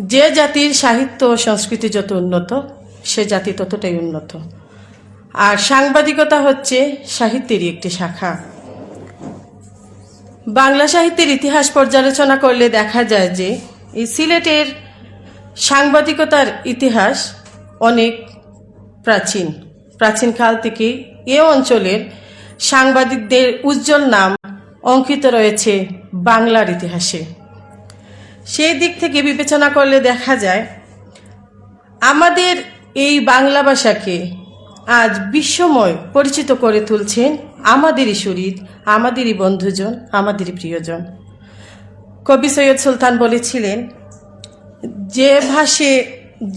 যে জাতির সাহিত্য ও সংস্কৃতি যত উন্নত, সে জাতি ততটাই উন্নত। আর সাংবাদিকতা হচ্ছে সাহিত্যেরই একটি শাখা। বাংলা সাহিত্যের ইতিহাস পর্যালোচনা করলে দেখা যায় যে, এই সিলেটের সাংবাদিকতার ইতিহাস অনেক প্রাচীন। প্রাচীনকাল থেকে এ অঞ্চলের সাংবাদিকদের উজ্জ্বল নাম অঙ্কিত রয়েছে বাংলার ইতিহাসে। সেই দিক থেকে বিবেচনা করলে দেখা যায়, আমাদের এই বাংলা ভাষাকে আজ বিশ্বময় পরিচিত করে তুলছেন আমাদেরই শরীর, আমাদেরই বন্ধুজন, আমাদেরই প্রিয়জন। কবি সৈয়দ সুলতান বলেছিলেন, যে ভাষে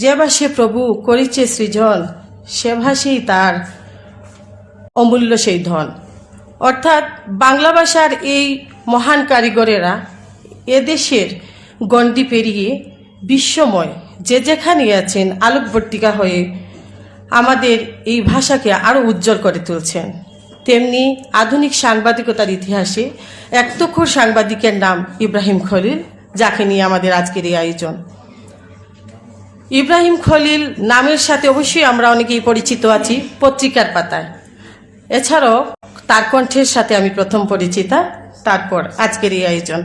যে ভাষে প্রভু করিছে সৃজন, সে ভাষেই তার অমূল্য সেই ধন। অর্থাৎ বাংলা ভাষার এই মহান কারিগরেরা এদেশের গণ্ডি পেরিয়ে বিশ্বময় যে যেখানে আছেন আলোকবর্তিকা হয়ে আমাদের এই ভাষাকে আরও উজ্জ্বল করে তুলছেন। তেমনি আধুনিক সাংবাদিকতার ইতিহাসে এক তুখুর সাংবাদিকের নাম ইব্রাহিম খলিল, যাকে নিয়ে আমাদের আজকের এই আয়োজন। ইব্রাহিম খলিল নামের সাথে অবশ্যই আমরা অনেকেই পরিচিত আছি, পত্রিকার পাতায়। এছাড়াও তার কণ্ঠের সাথে আমি প্রথম পরিচিতা, তারপর আজকের এই আয়োজন।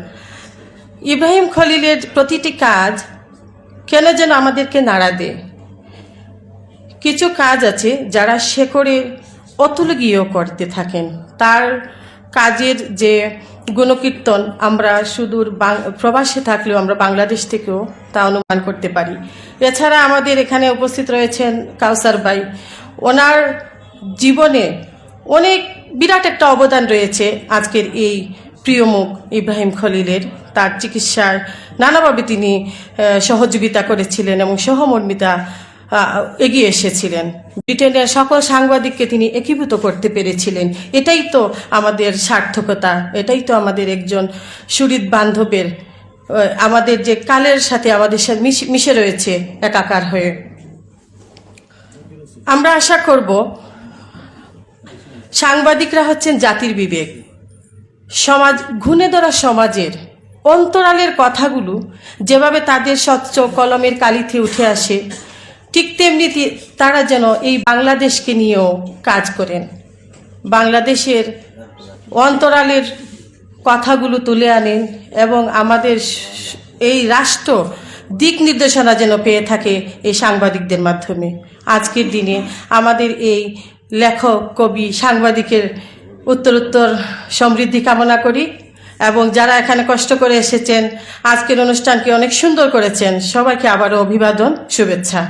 ইব্রাহিম খলিলের প্রতিটি কাজ কেন যেন আমাদেরকে নাড়া দেয়? কিছু কাজ আছে যারা শেকড়ে অতুলগীয় করতে থাকেন। তার কাজের যে গুণকীর্তন, আমরা সুদূর প্রবাসে থাকলেও আমরা বাংলাদেশ থেকেও তা অনুমান করতে পারি। এছাড়া আমাদের এখানে উপস্থিত রয়েছেন কাউসার ভাই। ওনার জীবনে অনেক বিরাট একটা অবদান রয়েছে আজকের এই প্রিয় মুখ ইব্রাহিম খলিলের, তার চিকিৎসার নানাভাবে তিনি সহযোগিতা করেছিলেন এবং সহমর্মিতা এগিয়ে এসেছিলেন। ব্রিটেনের সকল সাংবাদিককে তিনি একীভূত করতে পেরেছিলেন। এটাই তো আমাদের সার্থকতা, এটাই তো আমাদের একজন সুরিত বান্ধবের আমাদের যে কালের সাথে আমাদের সাথে মিশে- মিশে রয়েছে একাকার হয়ে। আমরা আশা করব, সাংবাদিকরা হচ্ছেন জাতির বিবেক। সমাজ, ঘুণে ধরা সমাজের অন্তরালের কথাগুলো যেভাবে তাদের স্বচ্ছ কলমের কালিতে উঠে আসে, ঠিক তেমনি তারা যেন এই বাংলাদেশকে নিয়েও কাজ করেন। বাংলাদেশের অন্তরালের কথাগুলো তুলে আনেন এবং আমাদের এই রাষ্ট্র দিক নির্দেশনা যেন পেয়ে থাকে এই সাংবাদিকদের মাধ্যমে। আজকের দিনে আমাদের এই লেখক, কবি, সাংবাদিকের উত্তরোত্তর সমৃদ্ধি কামনা করি এবং যারা এখানে কষ্ট করে এসেছেন, আজকের অনুষ্ঠানকে অনেক সুন্দর করেছেন। সবাইকে আবারও অভিবাদন, শুভেচ্ছা।